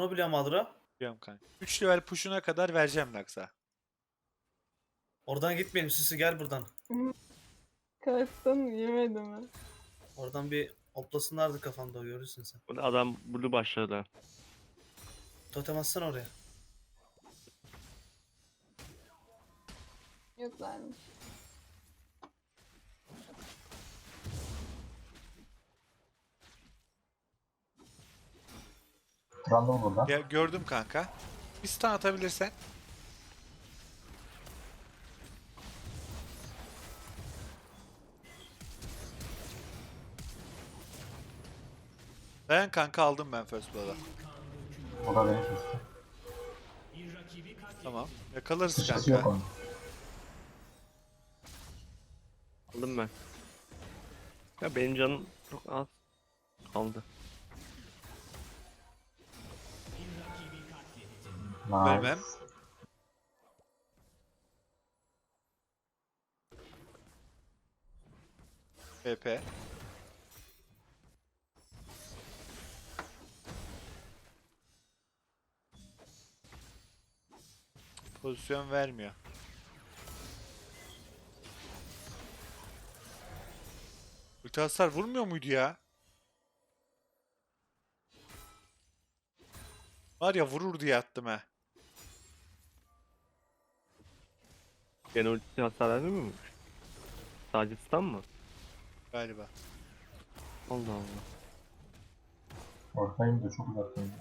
Bunu biliyorum Adra. Biliyorum kanka. 3 level push'una kadar vereceğim Nax'a. Oradan gitmeyelim Süsü gel buradan. Kalktın yemedi mi? Oradan bir oplasınlardı kafanda görürsün sen. Adam blue başladı. Totem atsana oraya. Yoklarmış. Trundle burada. Ya, gördüm kanka. Bir stun atabilirsen. Dayan kanka aldım ben first blood'a. O da beni kesti. Tamam. Yakalarız Sıçrası yok kanka. onun. Aldım ben. Ya benim canım çok az kaldı. Nice. Vermem. PP. Pozisyon vermiyor. Ulti hasar vurmuyor muydu ya? Var ya vurur diye attım ha. Gene ulti hasar vermiyor muymuş? Sadece stun mı? Galiba. Allah Allah. Ortayım da çok uzaktayım.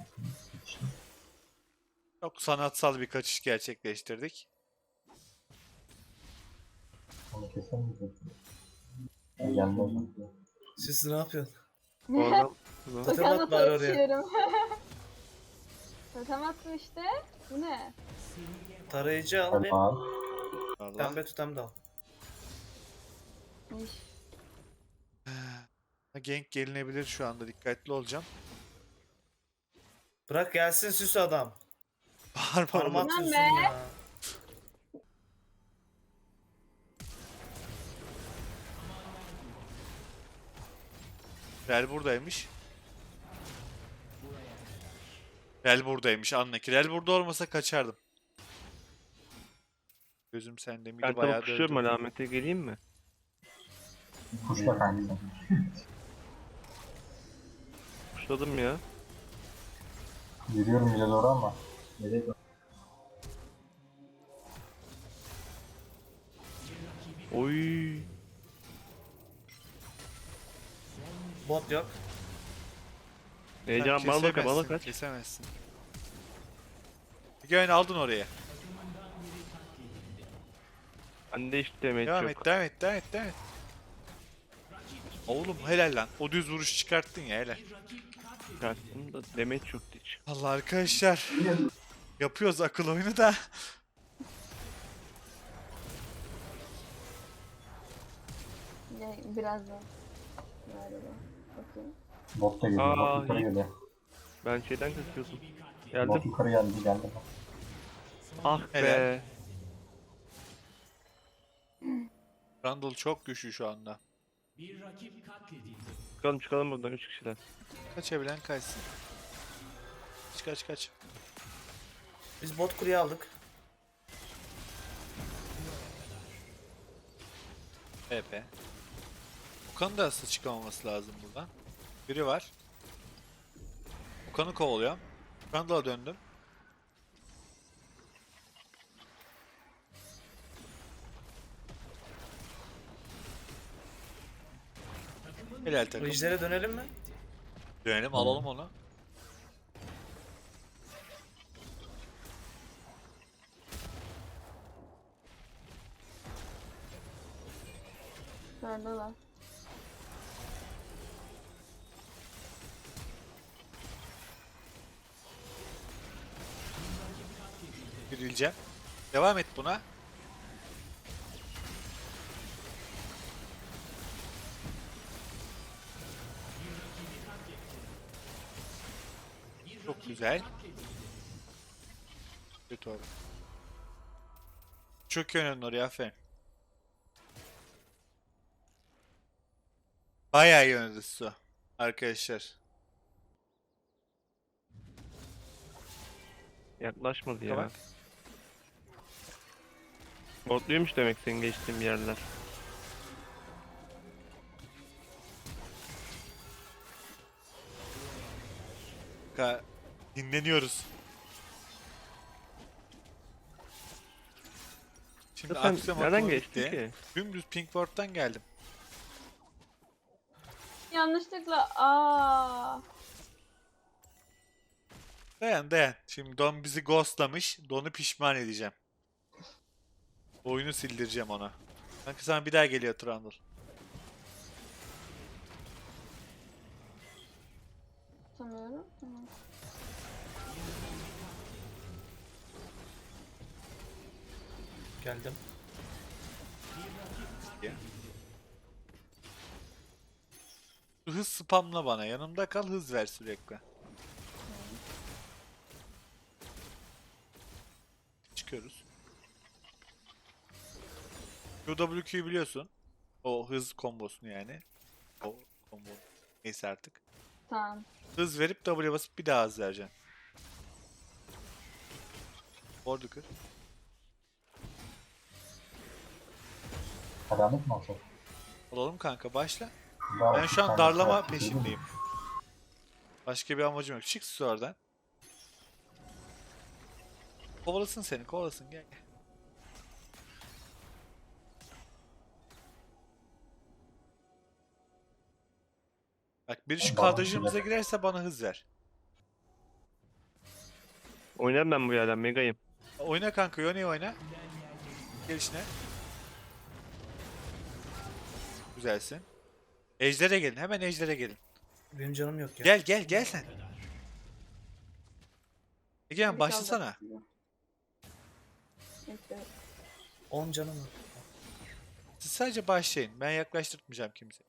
Çok sanatsal bir kaçış gerçekleştirdik. Onu keser? E, gelmez. Süsü ne yapıyorsun? Oradan Totem Totem at bari oraya. atışıyorum. Totem attım işte. Bu ne? Tarayıcı al ve Tamam. Vallahi. pembe totem de al. İş. Gank gelinebilir şu anda dikkatli olacağım. Bırak gelsin Süsü adam. Bağırma Parmak. Lan atıyorsun be. ya. Rel buradaymış. Rel buradaymış anla ki. Rel burada olmasa kaçardım. Gözüm sende miydi ben bayağı dövdüm. alamete geleyim mi? Kuşla kanka. Kuşladım ya. Yürüyorum bile doğru ama. Nereye doğru? Oy. Bot yok. Heyecan bana bak bana kesemezsin, kaç. Kesemezsin. Göğen aldın oraya. Bende hiç demet Devam yok. et, devam et, devam et, devam et. Oğlum helal lan. O düz vuruş çıkarttın ya helal. Çıkarttım da demet yoktu hiç. Allah arkadaşlar. Yapıyoruz akıl oyunu da. Ya. Galiba. Bakayım. Bot da geliyor. Aa, Bot yukarı iyi. geliyor. Ben şeyden kaçıyordum. Bot Geldim. yukarı geldi geldi. Ah be. Helal. Randall çok güçlü şu anda. Çıkalım çıkalım buradan 3 kişiler. Kaçabilen kaçsın. Kaç kaç kaç. Biz bot kuleyi aldık. PP. Okan'ın da aslında çıkamaması lazım buradan. Biri var. Okan'ı kovalıyorum. Randall'a döndüm. Helal takım. Ejder'e dönelim mi? Dönelim alalım onu. Neredeler? Girileceğim. Devam et buna. Güzel. Kötü oldu. Çok iyi oynadın oraya aferin. Bayağı iyi oynadı Su. Arkadaşlar. Yaklaşmadı ya. Tamam. Botluymuş demek senin geçtiğin yerler. Ka dinleniyoruz. Şimdi sen Aksiyon nereden bitti. ki? Dümdüz Pinkford'dan geldim. Yanlışlıkla aa. Dayan dayan. Şimdi Don bizi ghostlamış. Don'u pişman edeceğim. Oyunu sildireceğim ona. Sanki sana bir daha geliyor Trundle. Tutamıyorum. Tamam. Geldim. Şu Hız spamla bana. Yanımda kal hız ver sürekli. Çıkıyoruz. QWQ'yu biliyorsun. O hız kombosunu yani. O combo. Neyse artık. Tamam. Hız verip W basıp bir daha hız vereceksin. Ordu kır. Karanlık mı olacak? Olalım kanka başla. Daha Ben şu an darlama peşindeyim. Başka bir amacım yok. Çık sus oradan. Kovalasın seni, kovalasın. Gel gel. Bak biri şu kadrajımıza girerse bana hız ver. Oynarım ben bu yerden megayım. Oyna kanka, Yone oyna. Gelişine. Güzelsin. Ejder'e gelin, hemen Ejder'e gelin. Benim canım yok ya. Gel gel gel sen. Egemen başlasana. kaldı size. Bekle. 10 canım var. Siz sadece başlayın. Ben yaklaştırmayacağım kimse.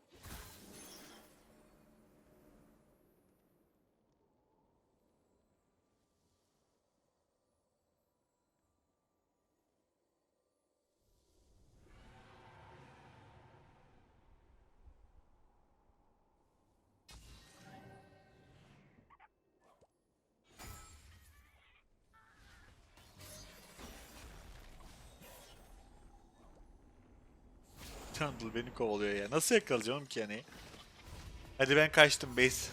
Trundle beni kovalıyor ya. Nasıl yakalayacağım ki yani? Hadi ben kaçtım base.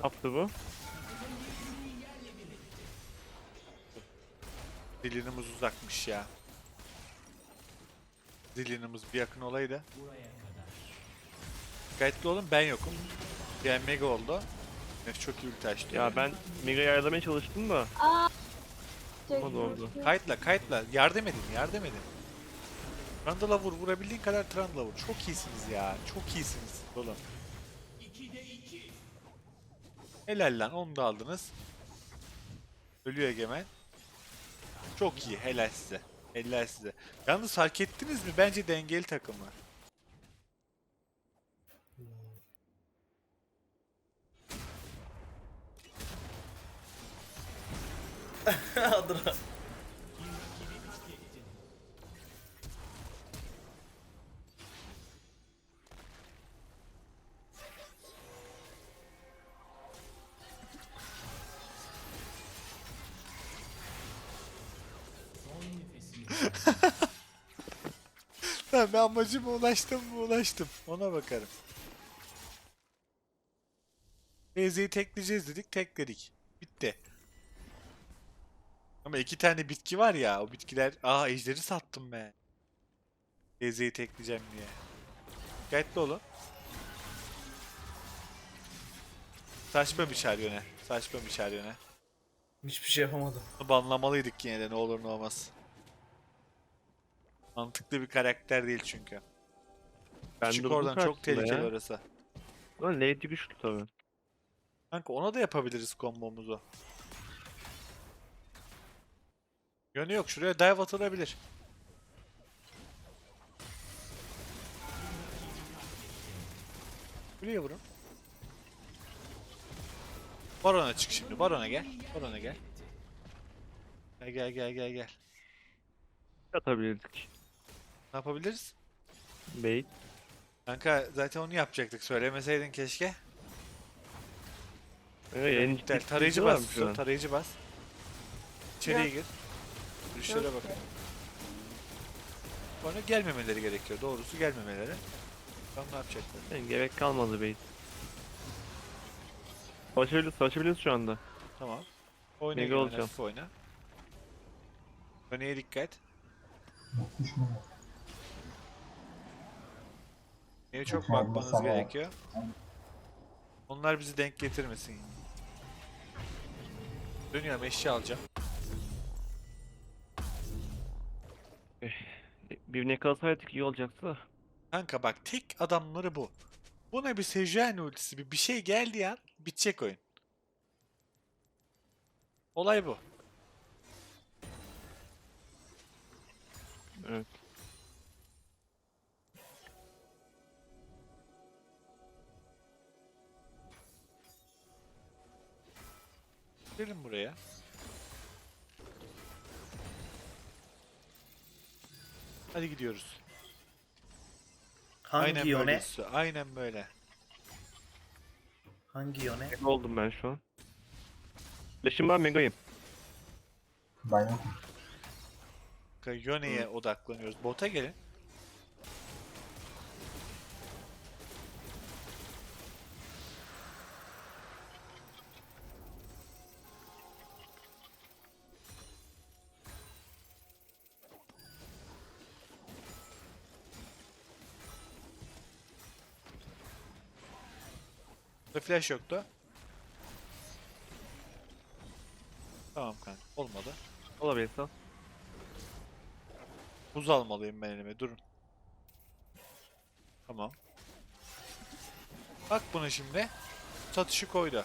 Ne yaptı bu? Dilinimiz uzakmış ya. Dilinimiz bir yakın olaydı. Dikkatli olun ben yokum. Yani mega oldu. Evet, çok iyi ulti açtı. Ya ben megayı ayarlamaya çalıştım da. Çek. Oldu, oldu. Kayıtla kayıtla yardım edin yardım edin. Trundle'a vur vurabildiğin kadar Trundle'a vur. Çok iyisiniz ya. Çok iyisiniz oğlum. Helal lan onu da aldınız. Ölüyor Egemen. Çok iyi helal size. Helal size. Yalnız fark ettiniz mi? Bence dengeli takımlar. Adra. Ben, amacıma ulaştım mı ulaştım. Ona bakarım. Teyzeyi tekleyeceğiz dedik tekledik. Bitti. Ama iki tane bitki var ya o bitkiler... Aa ejderi sattım ben. Teyzeyi tekleyeceğim diye. Dikkatli olun. Saçma bir şaryone. Saçma bir şaryone. Hiçbir şey yapamadım. Banlamalıydık yine de ne olur ne olmaz. Mantıklı bir karakter değil çünkü. Ben Çık oradan çok tehlikeli ya. orası. Lan Lady güçlü tabii. Kanka ona da yapabiliriz kombomuzu. Yönü yok. Şuraya dive atılabilir. Buraya vurun. Baron'a çık şimdi. Baron'a gel. Baron'a gel. Gel gel gel gel gel. Atabilirdik. Ne yapabiliriz? Bait. Kanka zaten onu yapacaktık. Söylemeseydin keşke. Evet, en tarayıcı bas. mı şu an? Tarayıcı bas. İçeriye gir. Görüşlere Yok bakın. Sonra gelmemeleri gerekiyor. Doğrusu gelmemeleri. Bakalım ne yapacaklar. Yani gerek kalmadı bey. Savaşabiliriz, savaşabiliriz şu anda. Tamam. Oyna Mega olacağım. hafif oyna. Öneye dikkat. Neye çok bakmanız gerekiyor. Onlar bizi denk getirmesin. Dönüyorum eşya alacağım. Birbirine kalsaydık iyi olacaktı da. Kanka bak tek adamları bu. Buna bir Sejuani ultisi bir, bir şey geldi ya bitecek oyun. Olay bu. Evet. Gelin buraya. Hadi gidiyoruz. Hangi Aynen yone? böyle. Aynen böyle. Hangi yone? Mega oldum ben şu an. Flash'ım var megayım. Ben yokum. Yone'ye odaklanıyoruz. Bota gelin. Flash yoktu. Tamam kanka. Olmadı. Olabilir sağ. Buz almalıyım ben elime. Durun. Tamam. Bak buna şimdi. Satışı koydu.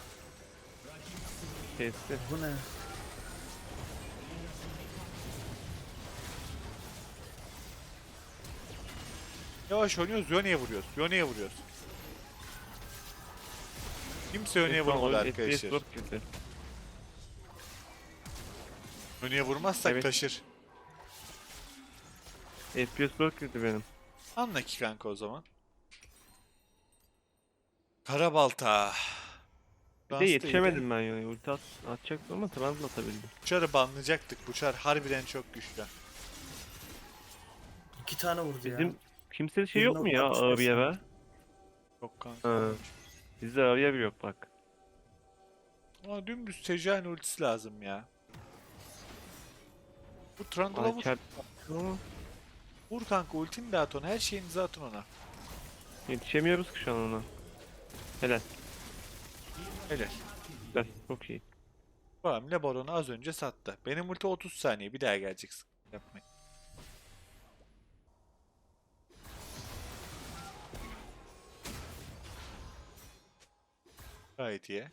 Kesti. Bu ne? Yavaş oynuyoruz. Yone'ye vuruyoruz. Yone'ye vuruyoruz. Kimse Yone'ye vurmadı arkadaşlar. Yone'ye vurmazsak Evet. taşır. FPS çok kötü benim. Anla ki kanka o zaman. Karabalta. Bir de yetişemedim ben yani. Ulti at, atacaktım ama trans atabildim. Buçar'ı banlayacaktık. Buçar harbiden çok güçlü. İki tane vurdu ya. Bizim kimsede şey yok mu ya 1.65 ağır yere? Çok kanka. Ha. Yer yok bak. Ama dümdüz Sejuani ultisi lazım ya. Bu Trundle'a vur. ker- Ama Vur kanka ultini de at ona. Her şeyinizi atın ona. Yetişemiyoruz ki şu an ona. Helal. Helal. Helal. Çok iyi. Bu hamle Baron'u az önce sattı. Benim ulti 30 saniye. Bir daha geleceksin. Yapmayın. Gayet iyi.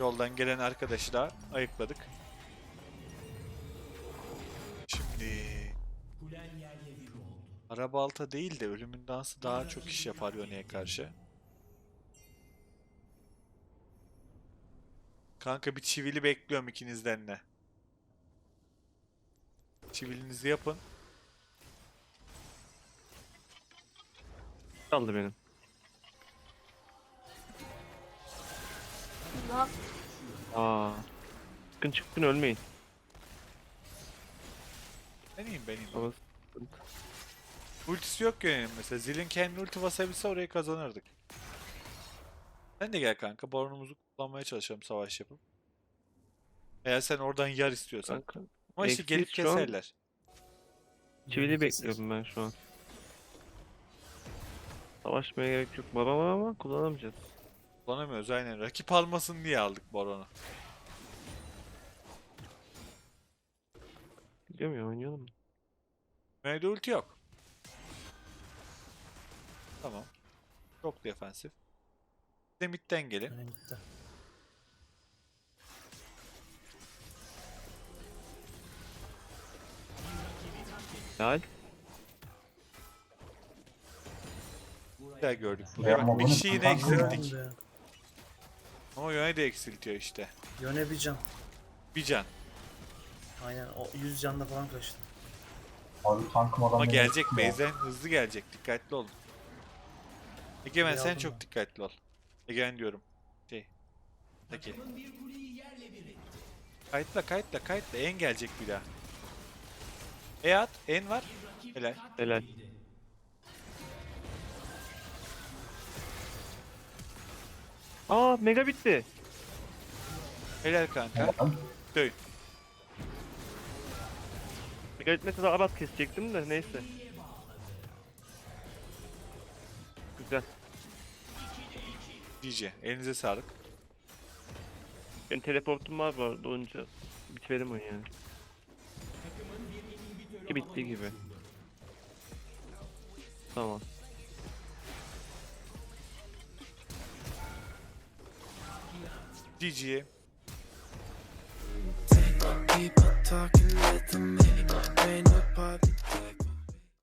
Yoldan gelen arkadaşı da ayıkladık. Şimdi... Arabalta değil de ölümün dansı daha çok iş yapar Yone'ye karşı. Kanka bir çivili bekliyorum ikinizden de. Çivilinizi yapın. Kaldı benim. Lan Aa. Çıkın çıkın ölmeyin. Ben iyiyim ben iyiyim. Ultisi yok Yone'nin mesela. Zil'in kendi ulti basabilse orayı kazanırdık. Sen de gel kanka. Baronumuzu kullanmaya çalışalım savaş yapıp. Eğer sen oradan yar istiyorsan. Kanka. Ama işte gelip şu an- keserler. Çivili bekliyorum ben şu an. Savaşmaya gerek yok. Var ama kullanamayacağız. Kullanamıyoruz aynen. Rakip almasın diye aldık Baron'u. Gidiyor mu ya oynayalım mı? Mevde ulti yok. Tamam. Çok defansif. Bir de midden gelin. Yone gitti. Helal. Güzel gördük. Buraya bak bir kişiyi de kazandı. eksilttik. Be. Ama Yone de eksiltiyor işte. Yone bir can. Bir can. Aynen o 100 canla falan kaçtı. Abi tankım adam Ama beni gelecek base'den hızlı gelecek. Dikkatli olun. Egemen İyi sen çok mı? dikkatli ol. Egemen diyorum. Şey. Peki. Kayıtla kayıtla kayıtla. En gelecek bir daha. E at. En var. Helal. Helal. Aa mega bitti. Helal kanka. Dön. Mega bitmese daha rahat kesecektim de neyse. Güzel. GG. Elinize sağlık. Benim teleportum var bu arada olunca bitirelim onu yani. Ki bitti gibi. Tamam. GG. People talking with me, ain't no popping.